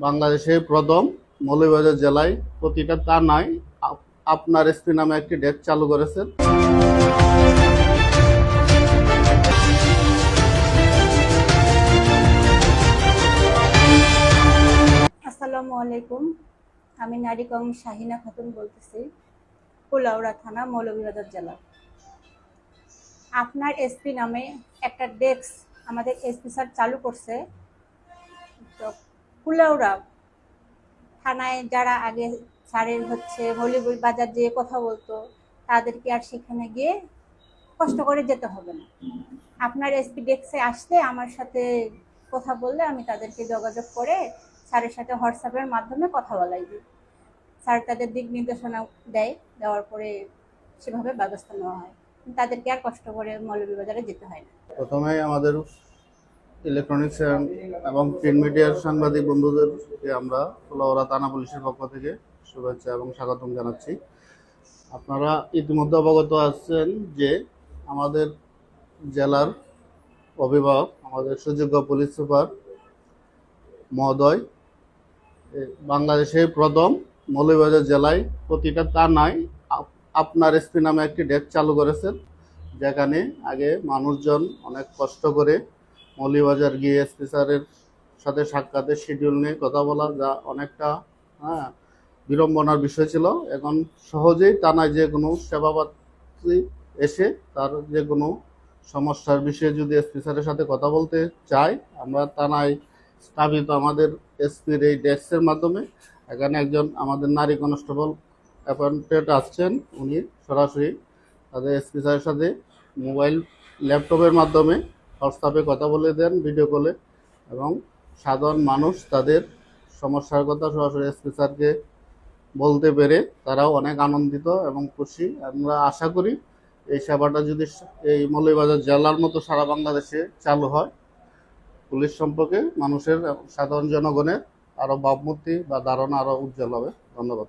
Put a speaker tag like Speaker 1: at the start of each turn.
Speaker 1: বাংলাদেশে প্রথম মৌলভীবাজার জেলায় প্রতিটা থানায় আপ- আপনার এসপি নামে একটি ডেস্ক চালু করেছেন।
Speaker 2: আসসালামু আলাইকুম। আমি নারী শাহিনা খাতুন বলতেছি, কুলাউড়া থানা, মৌলভীবাজার জেলা। আপনার এসপি নামে একটা ডেস্ক আমাদের এসপি স্যার চালু করছে। তো কুলাউড়া থানায় যারা আগে স্যারের হচ্ছে মৌলভীবাজার যেয়ে কথা বলতো, তাদেরকে আর সেখানে গিয়ে কষ্ট করে যেতে হবে না। আপনার এসপি ডেস্কে আসলে আমার সাথে কথা বললে আমি তাদেরকে যোগাযোগ করে স্যারের সাথে হোয়াটসঅ্যাপের মাধ্যমে কথা বলাই দিই। স্যার তাদের দিক নির্দেশনা দেয়, দেওয়ার পরে সেভাবে ব্যবস্থা নেওয়া হয়। তাদেরকে আর কষ্ট করে মৌলভীবাজারে যেতে হয় না।
Speaker 1: প্রথমে আমাদের ইলেকট্রনিক্স এবং প্রিন্ট মিডিয়ার সাংবাদিক বন্ধুদেরকে আমরা ফুলাওড়া থানা পুলিশের পক্ষ থেকে শুভেচ্ছা এবং স্বাগতম জানাচ্ছি। আপনারা ইতিমধ্যে অবগত আছেন যে আমাদের জেলার অভিভাবক, আমাদের সুযোগ্য পুলিশ সুপার মহোদয় বাংলাদেশের প্রথম মৌলভীবাজার জেলায় প্রতিটা থানায় আপ- আপনার এসপি নামে একটি ডেস্ক চালু করেছেন। যেখানে আগে মানুষজন অনেক কষ্ট করে মৌলিবাজার গিয়ে এসপি স্যারের সাথে সাক্ষাতের শিডিউল নিয়ে কথা বলা যা অনেকটা হ্যাঁ বিড়ম্বনার বিষয় ছিল। এখন সহজেই টানায় যে কোনো সেবাপাত্রী এসে তার যে কোনো সমস্যার বিষয়ে যদি এসপি স্যারের সাথে কথা বলতে চাই আমরা টানায় স্থাপিত আমাদের এসপির এই ডেস্কের মাধ্যমে এখানে একজন আমাদের নারী কনস্টেবল অ্যাপয়েন্টেড আসছেন, উনি সরাসরি তাদের এসপি স্যারের সাথে মোবাইল, ল্যাপটপের মাধ্যমে হোয়াটসঅ্যাপে কথা বলে দেন ভিডিও কলে এবং সাধারণ মানুষ তাদের সমস্যার কথা সরাসরি এসপি বলতে পেরে তারাও অনেক আনন্দিত এবং খুশি। আমরা আশা করি এই সেবাটা যদি এই মৌলভীবাজার জেলার মতো সারা বাংলাদেশে চালু হয়, পুলিশ সম্পর্কে মানুষের সাধারণ জনগণের আরও ভাবমূর্তি বা ধারণা আরও উজ্জ্বল হবে। ধন্যবাদ।